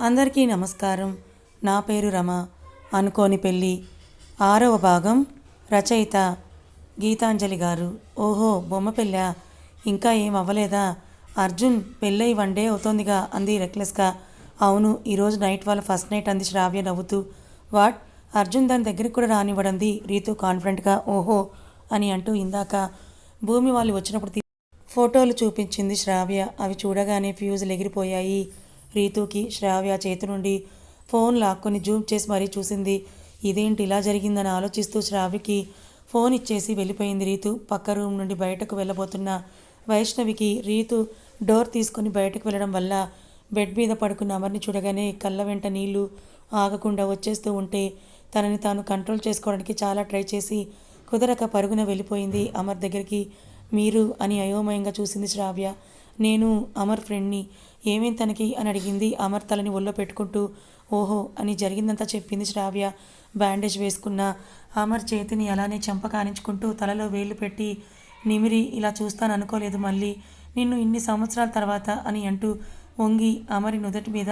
అందరికీ నమస్కారం. నా పేరు రమ. అనుకోని పెళ్ళి. ఆరవ భాగం. రచయిత గీతాంజలి గారు. ఓహో బొమ్మ పెళ్ళా? ఇంకా ఏం అవ్వలేదా? అర్జున్ పెళ్ళై వన్ డే అవుతోందిగా అంది రెక్లెస్గా అవును ఈరోజు నైట్ వాళ్ళ ఫస్ట్ నైట్ అంది శ్రావ్య నవ్వుతూ. వాట్? అర్జున్ దాని దగ్గరికి కూడా రానివ్వడంది రీతు కాన్ఫిడెంట్గా ఓహో అని అంటూ ఇందాక. భూమి వాళ్ళు వచ్చినప్పుడు ఫోటోలు చూపించింది శ్రావ్య. అవి చూడగానే ఫ్యూజులు ఎగిరిపోయాయి రీతుకి శ్రావ్య చేతి నుండి ఫోన్ లాక్కొని జూమ్ చేసి మరీ చూసింది. ఇదేంటి ఇలా జరిగిందని ఆలోచిస్తూ శ్రావ్యకి ఫోన్ ఇచ్చేసి వెళ్ళిపోయింది రీతు. పక్క రూమ్ నుండి బయటకు వెళ్ళబోతున్న వైష్ణవికి రీతు డోర్ తీసుకొని బయటకు వెళ్ళడం వల్ల బెడ్ మీద పడుకున్న అమర్ని చూడగానే కళ్ళ వెంట నీళ్ళు ఆగకుండా వచ్చేస్తూ ఉంటే తనని తాను కంట్రోల్ చేసుకోవడానికి చాలా ట్రై చేసి కుదరక పరుగున వెళ్ళిపోయింది. అమర్ దగ్గరికి మీరు అని అయోమయంగా చూసింది శ్రావ్య. నేను అమర్ ఫ్రెండ్ని. ఏమేం తనకి అని అడిగింది. అమర్ తలని ఒళ్ళో పెట్టుకుంటూ ఓహో అని జరిగిందంతా చెప్పింది శ్రావ్య. బ్యాండేజ్ వేసుకున్న అమర్ చేతిని అలానే చెంప కానించుకుంటూ తలలో వేలు పెట్టి నిమిరి ఇలా చూస్తాను అనుకోలేదు మళ్ళీ. నిన్ను ఇన్ని సంవత్సరాల తర్వాత అని అంటూ వంగి అమరి నుదటి మీద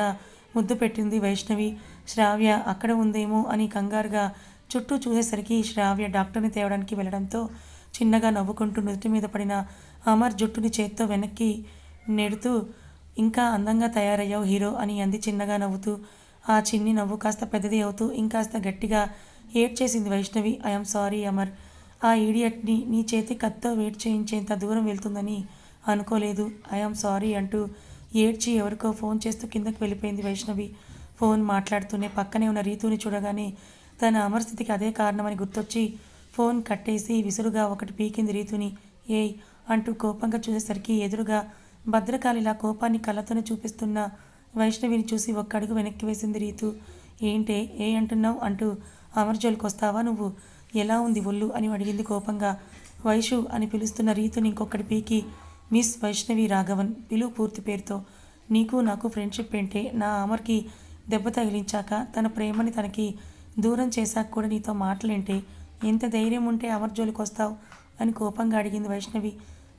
ముద్దు పెట్టింది వైష్ణవి. శ్రావ్య అక్కడ ఉందేమో అని కంగారుగా చుట్టూ చూసేసరికి శ్రావ్య డాక్టర్ని తేవడానికి వెళ్ళడంతో చిన్నగా నవ్వుకుంటూ నుదుటి మీద పడిన అమర్ జుట్టుని చేత్తో వెనక్కి నెడుతూ ఇంకా అందంగా తయారయ్యావు హీరో అని అంది చిన్నగా నవ్వుతూ. ఆ చిన్ని నవ్వు కాస్త పెద్దది అవుతూ ఇంకాస్త గట్టిగా ఏడ్ చేసింది వైష్ణవి ఐఎమ్ సారీ అమర్. ఆ ఈడియట్ని నీ చేతి కత్తో వెయిట్ చేయించేంత దూరం వెళ్తుందని అనుకోలేదు. ఐఎమ్ సారీ అంటూ ఏడ్చి ఎవరికో ఫోన్ చేస్తూ కిందకు వెళ్ళిపోయింది వైష్ణవి. ఫోన్ మాట్లాడుతూనే పక్కనే ఉన్న రీతుని చూడగానే తన అమర్ స్థితికి అదే కారణమని గుర్తొచ్చి ఫోన్ కట్టేసి విసురుగా ఒకటి పీకింది రీతుని. ఏయ్ అంటూ కోపంగా చూసేసరికి ఎదురుగా భద్రకాళిలా కోపాన్ని కళ్ళతోనే చూపిస్తున్న వైష్ణవిని చూసి ఒక్క అడుగు వెనక్కి వేసింది రీతు. ఏంటే ఏ అంటున్నావు? అంటూ అమర్జోల్కి వస్తావా నువ్వు? ఎలా ఉంది ఒళ్ళు? అని అడిగింది కోపంగా. వైషు అని పిలుస్తున్న రీతుని ఇంకొకటి పీకి మిస్ వైష్ణవి రాఘవన్ పిలువు పూర్తి పేరుతో. నీకు నాకు ఫ్రెండ్షిప్ ఏంటే? నా అమర్కి దెబ్బ తగిలించాక తన ప్రేమని తనకి దూరం చేశాక కూడా నీతో మాటలేంటే? ఎంత ధైర్యం ఉంటే అమర్జోలికి వస్తావు? అని కోపంగా అడిగింది వైష్ణవి.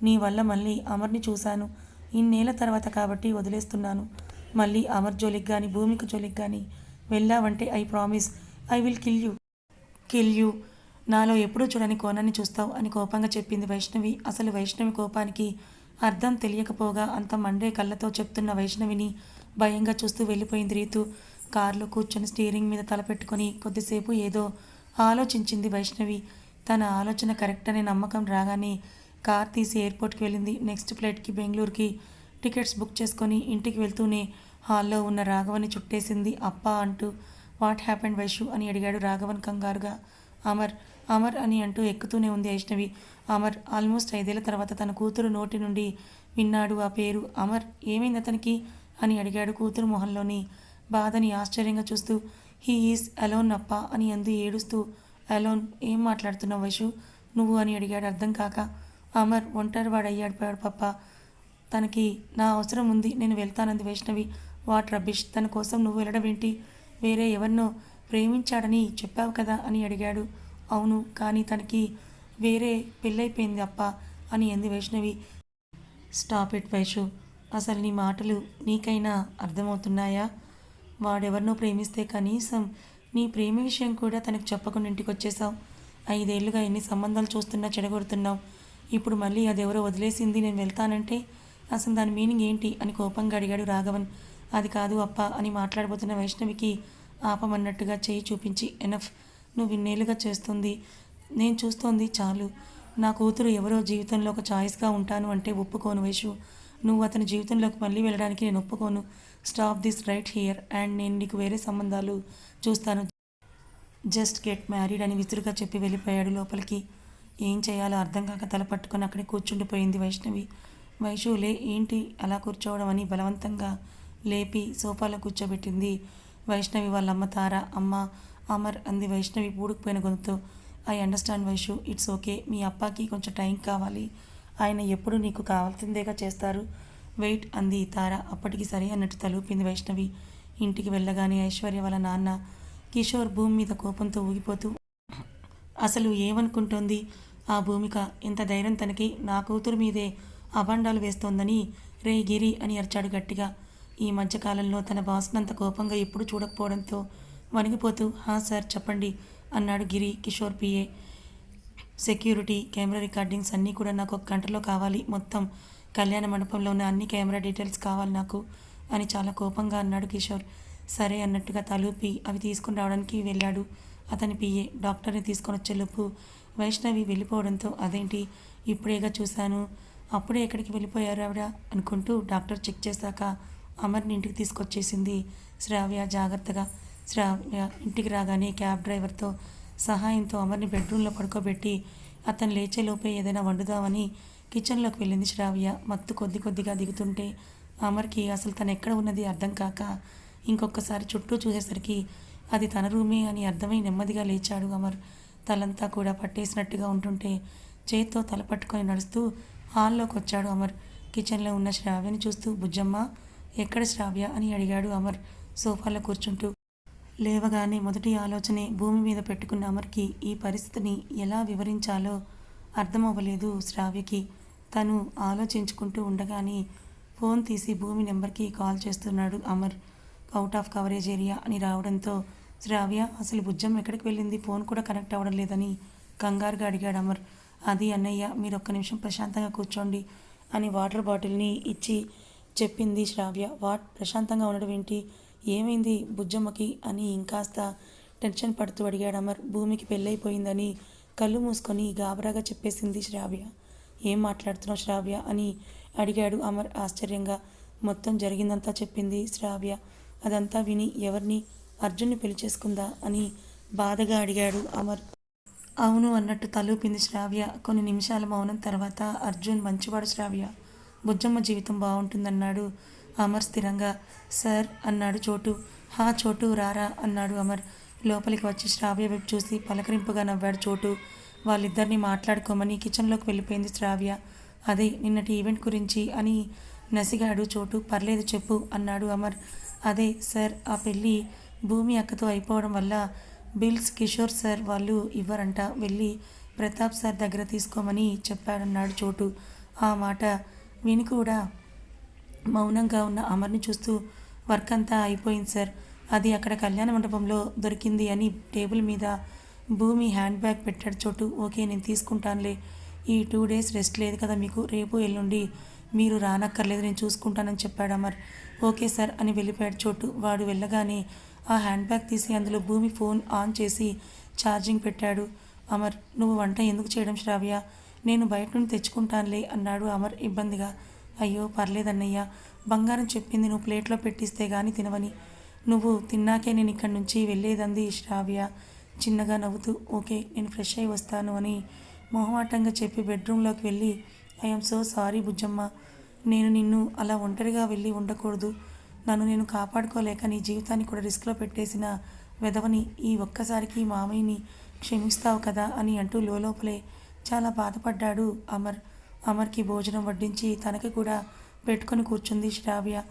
నీ వల్ల మళ్ళీ అమర్ని చూశాను. ఇన్నేళ్ళ తర్వాత కాబట్టి వదిలేస్తున్నాను. మళ్ళీ అమర్ జోలికి కానీ భూమికి జోలికి కానీ వెళ్ళావంటే I promise I will kill you. Kill you. నాలో ఎప్పుడూ చూడని కోణాన్ని చూస్తావు అని కోపంగా చెప్పింది వైష్ణవి. అసలు వైష్ణవి కోపానికి అర్థం తెలియకపోగా అంత మండే కళ్ళతో చెప్తున్న వైష్ణవిని భయంగా చూస్తూ వెళ్ళిపోయింది రీతు. కారులో కూర్చొని స్టీరింగ్ మీద తలపెట్టుకొని కొద్దిసేపు ఏదో ఆలోచించింది వైష్ణవి. తన ఆలోచన కరెక్ట్ అనే నమ్మకం రాగానే కార్ తీసి ఎయిర్పోర్ట్కి వెళ్ళింది. నెక్స్ట్ ఫ్లైట్కి బెంగళూరుకి టికెట్స్ బుక్ చేసుకొని ఇంటికి వెళ్తూనే హాల్లో ఉన్న రాఘవని చుట్టేసింది. అప్ప అంటూ వాట్ హ్యాపెండ్ వైషు అని అడిగాడు రాఘవన్ కంగారుగా. అమర్ అమర్ అని అంటూ ఎక్కుతూనే ఉంది వైష్ణవి. అమర్ ఆల్మోస్ట్ ఐదేళ్ళ తర్వాత తన కూతురు నోటి నుండి విన్నాడు ఆ పేరు. అమర్ ఏమైంది అతనికి? అని అడిగాడు కూతురు మొహంలోని బాధని ఆశ్చర్యంగా చూస్తూ. హీ ఈజ్ అలోన్ అప్ప అని అంది. ఏడుస్తూ అలోన్ ఏం మాట్లాడుతున్నావు వైషు? నువ్వు అని అడిగాడు అర్థం కాక. అమర్ ఒంటరి వాడయ్యాడు పప్ప. తనకి నా అవసరం ఉంది నేను వెళ్తానంది వైష్ణవి. వాట్ రబిష్ తన కోసం నువ్వు వెళ్ళడం ఏంటి? వేరే ఎవరినో ప్రేమించాడని చెప్పావు కదా అని అడిగాడు. అవును కానీ తనకి వేరే పెళ్ళైపోయింది అప్ప అని అంది వైష్ణవి. Stop it Vaishu. అసలు నీ మాటలు నీకైనా అర్థమవుతున్నాయా? వాడెవరినో ప్రేమిస్తే కనీసం నీ ప్రేమ విషయం కూడా తనకు చెప్పకుండా ఇంటికి వచ్చేసావు ఐదేళ్ళుగా ఎన్ని సంబంధాలు చూస్తున్నా చెడగొడుతున్నావు. ఇప్పుడు మళ్ళీ అదెవరో వదిలేసింది నేను వెళ్తానంటే అసలు దాని మీనింగ్ ఏంటి అని కోపంగా అడిగాడు రాఘవన్. అది కాదు అప్ప అని మాట్లాడబోతున్న వైష్ణవికి ఆపమన్నట్టుగా చేయి చూపించి ఎనఫ్ నువ్వు ఇన్నేళ్ళుగా చేస్తుంది నేను చూస్తోంది చాలు. నా కూతురు ఎవరో జీవితంలో ఒక చాయిస్గా ఉంటాను అంటే ఒప్పుకోను వైషు నువ్వు అతని జీవితంలోకి మళ్ళీ వెళ్ళడానికి నేను ఒప్పుకోను. Stop this right here and నేను నీకు వేరే సంబంధాలు చూస్తాను. జస్ట్ గెట్ మ్యారీడ్ అని విసురుగా చెప్పి వెళ్ళిపోయాడు లోపలికి. ఏం చేయాలో అర్థం కాక తల పట్టుకొని అక్కడే కూర్చుండిపోయింది వైష్ణవి. వైషులే ఏంటి అలా కూర్చోవడం? అని బలవంతంగా లేపి సోఫాలో కూర్చోబెట్టింది వైష్ణవి వాళ్ళ అమ్మ తార. అమ్మ అమర్ అంది వైష్ణవి పూడుకుపోయిన గొంతుతో. I understand Vaishu it's okay. మీ అప్పాకి కొంచెం టైం కావాలి. ఆయన ఎప్పుడు నీకు కావాల్సిందేగా చేస్తారు? వెయిట్ అంది తార అప్పటికి సరే అన్నట్టు తలూపింది వైష్ణవి. ఇంటికి వెళ్ళగానే ఐశ్వర్య వాళ్ళ నాన్న కిషోర్ భూమి మీద కోపంతో ఊగిపోతూ అసలు ఏమనుకుంటోంది? ఆ భూమిక ఇంత ధైర్యం తనకి నా కూతురు మీదే అభండాలు వేస్తోందని రే గిరి అని అరిచాడు గట్టిగా. ఈ మధ్యకాలంలో తన బాస్నంత కోపంగా ఎప్పుడు చూడకపోవడంతో వణిగిపోతూ హా సార్ చెప్పండి అన్నాడు Giri Kishore PA security camera recordings అన్నీ కూడా నాకు ఒక గంటలో కావాలి. మొత్తం కళ్యాణ మండపంలో ఉన్న అన్ని కెమెరా డీటెయిల్స్ కావాలి నాకు అని చాలా కోపంగా అన్నాడు కిషోర్. సరే అన్నట్టుగా తలూపి అవి తీసుకుని రావడానికి వెళ్ళాడు. అతని పిఏ డాక్టర్ని తీసుకొని వచ్చేలోపు వైష్ణవి వెళ్ళిపోవడంతో అదేంటి? ఇప్పుడేగా చూశాను. అప్పుడే ఎక్కడికి వెళ్ళిపోయారు ఆవిడ? అనుకుంటూ డాక్టర్ చెక్ చేశాక అమర్ని ఇంటికి తీసుకొచ్చేసింది శ్రావ్య జాగ్రత్తగా. శ్రావ్య ఇంటికి రాగానే క్యాబ్ డ్రైవర్తో సహాయంతో అమర్ని బెడ్రూమ్లో పడుకోబెట్టి అతను లేచేలోపే ఏదైనా వండుదామని కిచెన్లోకి వెళ్ళింది శ్రావ్య. మత్తు కొద్ది కొద్దిగా దిగుతుంటే అమర్కి అసలు తను ఎక్కడ ఉన్నది అర్థం కాక ఇంకొకసారి చుట్టూ చూసేసరికి అది తన రూమే అని అర్థమై నెమ్మదిగా లేచాడు అమర్. తలంతా కూడా పట్టేసినట్టుగా ఉంటుంటే చేత్తో తల పట్టుకొని నడుస్తూ హాల్లోకి వచ్చాడు అమర్. కిచెన్లో ఉన్న శ్రావ్యని చూస్తూ బుజ్జమ్మ ఎక్కడ శ్రావ్య? అని అడిగాడు అమర్ సోఫాలో కూర్చుంటూ. లేవగానే మొదటి ఆలోచనే భూమి మీద పెట్టుకున్న అమర్కి ఈ పరిస్థితిని ఎలా వివరించాలో అర్థమవ్వలేదు శ్రావ్యకి. తను ఆలోచించుకుంటూ ఉండగానే ఫోన్ తీసి భూమి నెంబర్కి కాల్ చేస్తున్నాడు Amar. Out of coverage area అని రావడంతో శ్రావ్య అసలు బుజ్జం ఎక్కడికి వెళ్ళింది? ఫోన్ కూడా కనెక్ట్ అవ్వడం లేదని కంగారుగా అడిగాడు అమర్. అది అన్నయ్య మీరు ఒక్క నిమిషం ప్రశాంతంగా కూర్చోండి అని వాటర్ బాటిల్ని ఇచ్చి చెప్పింది శ్రావ్య. వాట్? ప్రశాంతంగా ఉండడం ఏంటి? ఏమైంది బుజ్జమ్మకి అని ఇంకాస్త టెన్షన్ పడుతూ అడిగాడు అమర్. భూమికి పెళ్ళైపోయిందని కళ్ళు మూసుకొని గాబరాగా చెప్పేసింది శ్రావ్య. ఏం మాట్లాడుతున్నావు శ్రావ్య అని అడిగాడు అమర్ ఆశ్చర్యంగా. మొత్తం జరిగిందంతా చెప్పింది శ్రావ్య. అదంతా విని ఎవరిని? అర్జున్ని పెళ్ళి చేసుకుందా అని బాధగా అడిగాడు అమర్. అవును అన్నట్టు తలూపింది శ్రావ్య. కొన్ని నిమిషాల మౌనం తర్వాత అర్జున్ మంచివాడు శ్రావ్య. బుజ్జమ్మ జీవితం బాగుంటుందన్నాడు. అమర్ స్థిరంగా సార్ అన్నాడు చోటు. హా చోటు రారా అన్నాడు అమర్. లోపలికి వచ్చి శ్రావ్య వైపు చూసి పలకరింపుగా నవ్వాడు చోటు. వాళ్ళిద్దరిని మాట్లాడుకోమని కిచెన్లోకి వెళ్ళిపోయింది శ్రావ్య. అదే నిన్నటి ఈవెంట్ గురించి అని నసిగాడు చోటు. పర్లేదు చెప్పు అన్నాడు అమర్. అదే సార్ ఆ పెళ్ళి భూమి అక్కతో అయిపోవడం వల్ల బిల్స్ కిషోర్ సార్ వాళ్ళు ఇవ్వరంట. వెళ్ళి ప్రతాప్ సార్ దగ్గర తీసుకోమని చెప్పాడన్నాడు చోటు. ఆ మాట విని కూడా మౌనంగా ఉన్న అమర్ని చూస్తూ వర్క్ అంతా అయిపోయింది సార్. అది అక్కడ కళ్యాణ మండపంలో దొరికింది అని టేబుల్ మీద భూమి హ్యాండ్ బ్యాగ్ పెట్టాడు చోటు. ఓకే నేను తీసుకుంటానులే. ఈ టూ డేస్ రెస్ట్ లేదు కదా మీకు. రేపు ఎల్లుండి మీరు రానక్కర్లేదు నేను చూసుకుంటానని చెప్పాడు అమర్. ఓకే సార్ అని వెళ్ళిపోయాడు చోటు. వాడు వెళ్ళగానే ఆ హ్యాండ్ బ్యాగ్ తీసి అందులో భూమి ఫోన్ ఆన్ చేసి ఛార్జింగ్ పెట్టాడు. అమర్ నువ్వు వంట ఎందుకు చేయడం శ్రావ్య? నేను బయట నుండి తెచ్చుకుంటానులే అన్నాడు అమర్ ఇబ్బందిగా. అయ్యో పర్లేదన్నయ్య. బంగారం చెప్పింది నువ్వు ప్లేట్లో పెట్టిస్తే గాని తినవని. నువ్వు తిన్నాకే నేను ఇక్కడి నుంచి వెళ్ళేదంది శ్రావ్య. చిన్నగా నవ్వుతూ ఓకే నేను ఫ్రెష్ అయి వస్తాను అని మొహమాటంగా చెప్పి బెడ్రూమ్లోకి వెళ్ళి ఐఎమ్ సో సారీ బుజ్జమ్మ. నేను నిన్ను అలా ఒంటరిగా వెళ్ళి ఉండకూడదు. నన్ను నేను కాపాడుకోలేక నీ జీవితాన్ని కూడా రిస్క్లో పెట్టేసిన వెధవని ఈ ఒక్కసారికి మామయ్యని క్షమిస్తావు కదా అని అంటూ లోపలే చాలా బాధపడ్డాడు అమర్. అమర్కి భోజనం వడ్డించి తనకి కూడా పెట్టుకొని కూర్చుంది శ్రావ్య.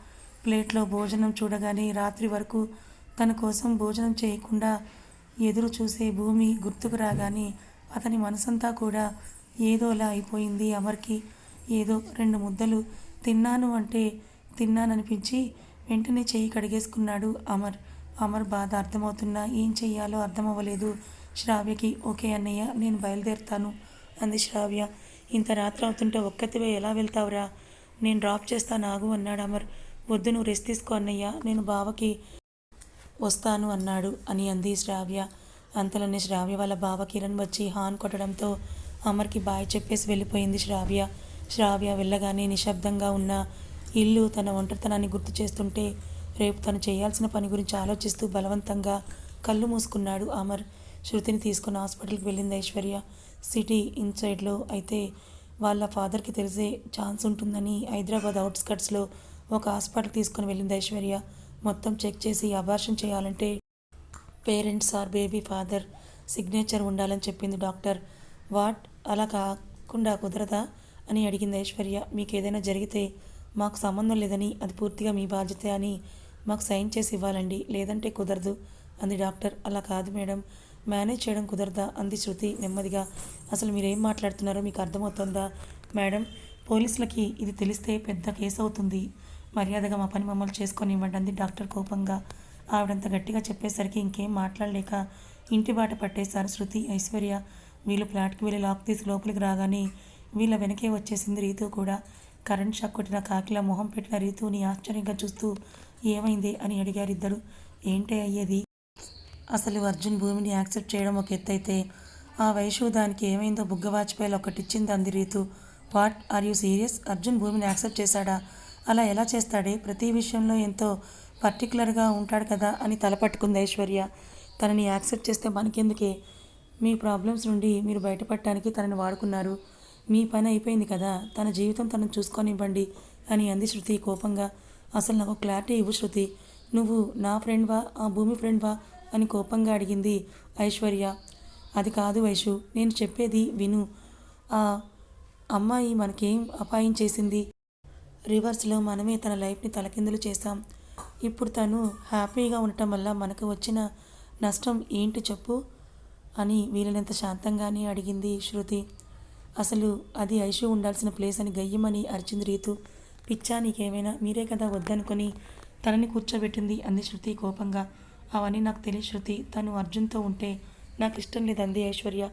ప్లేట్లో భోజనం చూడగానే రాత్రి వరకు తన కోసం భోజనం చేయకుండా ఎదురు చూసే భూమి గుర్తుకు రాగానే అతని మనసంతా కూడా ఏదోలా అయిపోయింది అమర్కి. ఏదో రెండు ముద్దలు తిన్నాను అంటే తిన్నాననిపించి వెంటనే చెయ్యి కడిగేసుకున్నాడు అమర్. అమర్ బాధ అర్థమవుతున్నా ఏం చెయ్యాలో అర్థమవ్వలేదు. శ్రావ్యకి ఓకే అన్నయ్య నేను బయలుదేరుతాను అంది శ్రావ్య. ఇంత రాత్రి అవుతుంటే ఒక్కతివే ఎలా వెళ్తావురా? నేను డ్రాప్ చేస్తాను ఆగు అన్నాడు అమర్. వద్దు నువ్వు రెస్ట్ తీసుకో అన్నయ్య. నేను బావకి వస్తాను అన్నాడు అని అంది శ్రావ్య. అంతలోనే శ్రావ్య వాళ్ళ బావ కిరణ్ వచ్చి హాన్ కొట్టడంతో అమర్కి బాయ్ చెప్పేసి వెళ్ళిపోయింది శ్రావ్య. శ్రావ్య వెళ్ళగానే నిశ్శబ్దంగా ఉన్న ఇల్లు తన ఒంటరితనాన్ని గుర్తు చేస్తుంటే రేపు తను చేయాల్సిన పని గురించి ఆలోచిస్తూ బలవంతంగా కళ్ళు మూసుకున్నాడు అమర్. శృతిని తీసుకుని హాస్పిటల్కి వెళ్ళింది ఐశ్వర్య. సిటీ ఇన్సైడ్లో అయితే వాళ్ళ ఫాదర్కి తెలిసే ఛాన్స్ ఉంటుందని హైదరాబాద్ అవుట్స్కట్స్లో ఒక హాస్పిటల్ తీసుకుని వెళ్ళింది ఐశ్వర్య. మొత్తం చెక్ చేసి అబార్షన్ చేయాలంటే parents or baby father signature ఉండాలని చెప్పింది డాక్టర్. వాట్? అలా కాకుండా కుదరదా అని అడిగింది ఐశ్వర్య. మీకు ఏదైనా జరిగితే మాకు సంబంధం లేదని అది పూర్తిగా మీ బాధ్యత అని మాకు సైన్ చేసి ఇవ్వాలండి. లేదంటే కుదరదు అంది డాక్టర్. అలా కాదు మేడం. మేనేజ్ చేయడం కుదరదా? అంది శృతి నెమ్మదిగా. అసలు మీరేం మాట్లాడుతున్నారో మీకు అర్థమవుతుందా? మేడం పోలీసులకి ఇది తెలిస్తే పెద్ద కేసు అవుతుంది మర్యాదగా మా పని మమ్మల్ని చేసుకొని ఇవ్వండి అంది డాక్టర్ కోపంగా. ఆవిడంత గట్టిగా చెప్పేసరికి ఇంకేం మాట్లాడలేక ఇంటి బాట పట్టేశారు శృతి ఐశ్వర్య. వీళ్ళు ఫ్లాట్కి వెళ్ళి లాక్ తీసి లోపలికి రాగానే వీళ్ళ వెనకే వచ్చేసింది రీతు కూడా. కరెంట్ షాక్ కొట్టిన కాకిలా మొహం పెట్టిన రీతుని ఆశ్చర్యంగా చూస్తూ ఏమైంది? అని అడిగారు ఇద్దరు ఏంటి అయ్యేది? అసలు అర్జున్ భూమిని యాక్సెప్ట్ చేయడం ఒక ఎత్తు అయితే ఆ వయసు దానికి ఏమైందో బుగ్గ వాజ్పేయిలు ఒకటిచ్చింది అంది Ritu what? Are you serious? Arjun భూమిని యాక్సెప్ట్ చేశాడా? అలా ఎలా చేస్తాడే? ప్రతి విషయంలో ఎంతో పర్టికులర్గా ఉంటాడు కదా అని తలపట్టుకుంది ఐశ్వర్య. తనని యాక్సెప్ట్ చేస్తే మనకెందుకే? మీ ప్రాబ్లమ్స్ నుండి మీరు బయటపడటానికి తనని వాడుకున్నారు. మీ పని అయిపోయింది కదా? తన జీవితం తనను చూసుకొనివ్వండి అని అంది శృతి కోపంగా. అసలు నాకు క్లారిటీ ఇవ్వు శృతి. నువ్వు నా ఫ్రెండ్వా? ఆ భూమి ఫ్రెండ్వా? అని కోపంగా అడిగింది ఐశ్వర్య. అది కాదు వైషు నేను చెప్పేది విను. ఆ అమ్మాయి మనకేం అపాయం చేసింది? రివర్స్లో మనమే తన లైఫ్ని తలకిందులు చేశాం ఇప్పుడు తను హ్యాపీగా ఉండటం వల్ల మనకు వచ్చిన నష్టం ఏంటి చెప్పు అని వీలైనంత శాంతంగానే అడిగింది శృతి. అసలు అది ఐషు ఉండాల్సిన ప్లేస్ అని గయ్యమని అరిచింది రీతు. పిచ్చా నీకేమైనా మీరే కదా వద్దనుకొని తనని కూర్చోబెట్టింది అంది శృతి కోపంగా. అవన్నీ నాకు తెలియదు శృతి. తను అర్జున్తో ఉంటే నాకు ఇష్టం లేదంది ఐశ్వర్య.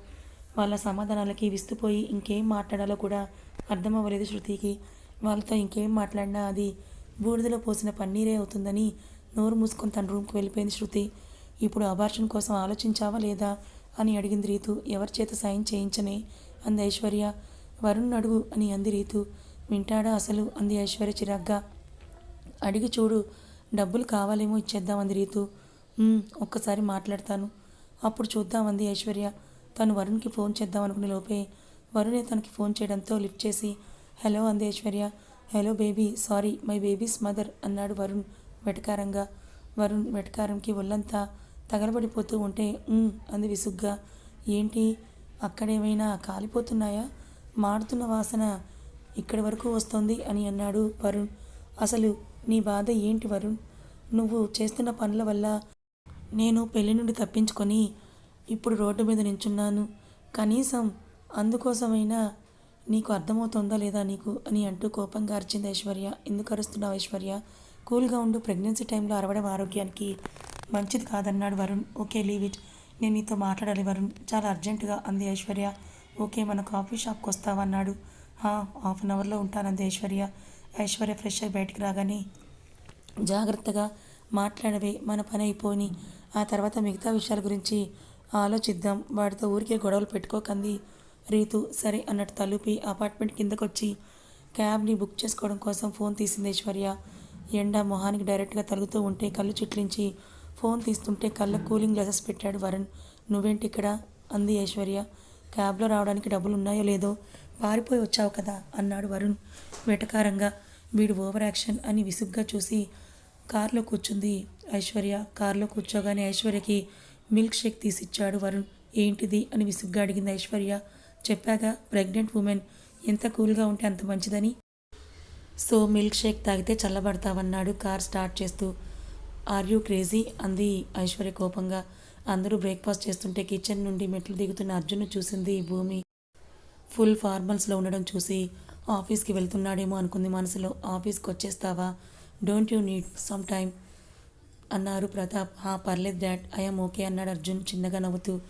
వాళ్ళ సమాధానాలకి విస్తుపోయి ఇంకేం మాట్లాడాలో కూడా అర్థం అవ్వలేదు శృతికి. వాళ్ళతో ఇంకేం మాట్లాడినా అది బూడిదలో పోసిన పన్నీరే అవుతుందని నోరు మూసుకొని తన రూమ్కి వెళ్ళిపోయింది శృతి. ఇప్పుడు అబార్షన్ కోసం ఆలోచించావా లేదా? అని అడిగింది రీతు. ఎవరి చేత సాయం చేయించనే? అంది ఐశ్వర్య. వరుణ్ అడుగు అని అంది రీతు. వింటాడా అసలు? అంది ఐశ్వర్య చిరాగ్గా. అడిగి చూడు. డబ్బులు కావాలేమో ఇచ్చేద్దాం అంది రీతు. ఒక్కసారి మాట్లాడతాను. అప్పుడు చూద్దామంది ఐశ్వర్య. తను వరుణ్కి ఫోన్ చేద్దాం అనుకునే లోపే వరుణే తనకి ఫోన్ చేయడంతో లిఫ్ట్ చేసి హలో అంది Aishwarya. Hello baby sorry my baby's mother అన్నాడు వరుణ్ వెటకారంగా. వరుణ్ వెటకారంకి ఒళ్ళంతా తగలబడిపోతూ ఉంటే అంది విసుగ్గా. ఏంటి అక్కడేమైనా కాలిపోతున్నాయా? మాడుతున్న వాసన ఇక్కడి వరకు వస్తోంది అని అన్నాడు వరుణ్. అసలు నీ బాధ ఏంటి వరుణ్? నువ్వు చేస్తున్న పనుల వల్ల నేను పెళ్ళి నుండి తప్పించుకొని ఇప్పుడు రోడ్డు మీద నించున్నాను. కనీసం అందుకోసమైనా నీకు అర్థమవుతుందా లేదా నీకు అని అంటూ కోపంగా అరిచింది ఐశ్వర్య. ఎందుకు అరుస్తున్నావు ఐశ్వర్య? కూల్గా ఉండు. ప్రెగ్నెన్సీ టైంలో అరవడం ఆరోగ్యానికి మంచిది కాదన్నాడు వరుణ్. Okay leave it. నేను నీతో మాట్లాడాలి వరుణ్. చాలా అర్జెంటుగా అంది ఐశ్వర్య. ఓకే మన కాఫీ షాప్కి వస్తావన్నాడు. "హా, హాఫ్ అన్ అవర్లో ఉంటానంది ఐశ్వర్య. ఐశ్వర్య ఫ్రెష్ అయి బయటికి రాగానే జాగ్రత్తగా మాట్లాడవే మన పని అయిపోని. ఆ తర్వాత మిగతా విషయాల గురించి ఆలోచిద్దాం. వాడితో ఊరికే గొడవలు పెట్టుకోకంది రీతు సరే అన్నట్టు తలుపి అపార్ట్మెంట్ కిందకొచ్చి క్యాబ్ని బుక్ చేసుకోవడం కోసం ఫోన్ తీసింది ఐశ్వర్య. ఎండ మొహానికి డైరెక్ట్గా తలుగుతూ ఉంటే కళ్ళు చిట్లించి ఫోన్ తీస్తుంటే కళ్ళ కూలింగ్ గ్లాసెస్ పెట్టాడు వరుణ్. నువ్వేంటి ఇక్కడ? అంది ఐశ్వర్య. క్యాబ్లో రావడానికి డబ్బులు ఉన్నాయో లేదో పారిపోయి వచ్చావు కదా? అన్నాడు వరుణ్ వెటకారంగా. వీడు ఓవర్ యాక్షన్ అని విసుగ్గా చూసి కారులో కూర్చుంది ఐశ్వర్య. కారులో కూర్చోగానే ఐశ్వర్యకి మిల్క్ షేక్ తీసిచ్చాడు వరుణ్. ఏంటిది అని విసుగ్గా అడిగింది ఐశ్వర్య. చెప్పాగా ప్రెగ్నెంట్ ఉమెన్ ఎంత కూల్గా ఉంటే అంత మంచిదని? సో మిల్క్ షేక్ తాగితే చల్లబడతావన్నాడు కార్ స్టార్ట్ చేస్తూ. Are you crazy? అంది ఐశ్వర్య కోపంగా. అందరూ బ్రేక్ఫాస్ట్ చేస్తుంటే కిచెన్ నుండి మెట్లు దిగుతున్న అర్జున్ను చూసింది భూమి. ఫుల్ ఫార్మల్స్లో ఉండడం చూసి ఆఫీస్కి వెళ్తున్నాడేమో అనుకుంది మనసులో. ఆఫీస్కి వచ్చేస్తావా don't you need some time అన్నారు ప్రతాప్. హా పర్లేదు డాడ్. ఐఎమ్ ఓకే అన్నాడు అర్జున్ చిన్నగా నవ్వుతూ.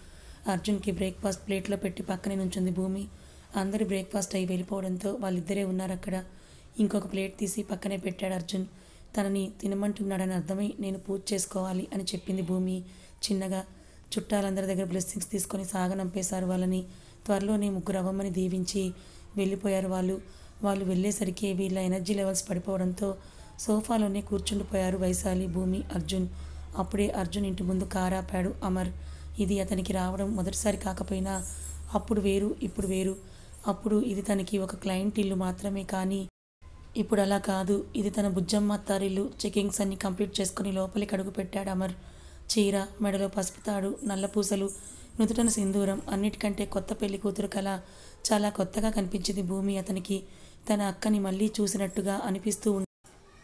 అర్జున్కి బ్రేక్ఫాస్ట్ ప్లేట్లో పెట్టి పక్కనే నుంచుంది భూమి. అందరి బ్రేక్ఫాస్ట్ అయి వెళ్ళిపోవడంతో వాళ్ళిద్దరే ఉన్నారు అక్కడ. ఇంకొక ప్లేట్ తీసి పక్కనే పెట్టాడు అర్జున్. తనని తినమంటున్నాడని అర్థమై నేను పూజ చేసుకోవాలి అని చెప్పింది భూమి చిన్నగా. చుట్టాలందరి దగ్గర బ్లెస్సింగ్స్ తీసుకొని సాగనంపేశారు వాళ్ళని. త్వరలోనే ముగ్గురు అవ్వమని దీవించి వెళ్ళిపోయారు వాళ్ళు. వాళ్ళు వెళ్ళేసరికి వీళ్ళ ఎనర్జీ లెవెల్స్ పడిపోవడంతో సోఫాలోనే కూర్చుండిపోయారు వైశాలి భూమి అర్జున్. అప్పుడే అర్జున్ ఇంటి ముందు కారాపాడు అమర్ ఇది అతనికి రావడం మొదటిసారి కాకపోయినా అప్పుడు వేరు ఇప్పుడు వేరు. అప్పుడు ఇది తనకి ఒక క్లయింట్ ఇల్లు మాత్రమే కానీ ఇప్పుడు అలా కాదు. ఇది తన బుజ్జమ్మ అత్తారిల్లు చెకింగ్స్ అన్ని కంప్లీట్ చేసుకుని లోపలికి అడుగు పెట్టాడు అమర్. చీర మెడలో పసుపు తాడు నల్లపూసలు నుదుటన సింధూరం అన్నిటికంటే కొత్త పెళ్ళి కూతురు కల చాలా కొత్తగా కనిపించింది భూమి అతనికి. తన అక్కని మళ్ళీ చూసినట్టుగా అనిపిస్తూ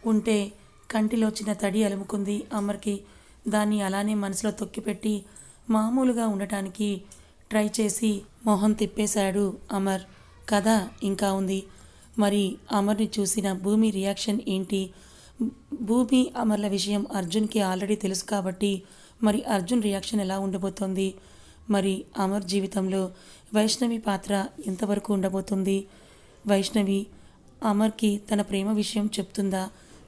ఉంటే కంటిలో చిన్న తడి అలుముకుంది అమర్కి. దాన్ని అలానే మనసులో తొక్కిపెట్టి మామూలుగా ఉండటానికి ట్రై చేసి మొహం తిప్పేశాడు అమర్. కథ ఇంకా ఉంది. మరి అమర్ని చూసిన భూమి రియాక్షన్ ఏంటి? భూమి అమర్ల విషయం అర్జున్కి ఆల్రెడీ తెలుసు కాబట్టి మరి అర్జున్ రియాక్షన్ ఎలా ఉండబోతోంది? మరి అమర్ జీవితంలో వైష్ణవి పాత్ర ఎంతవరకు ఉండబోతుంది? వైష్ణవి అమర్కి తన ప్రేమ విషయం చెప్తుందా?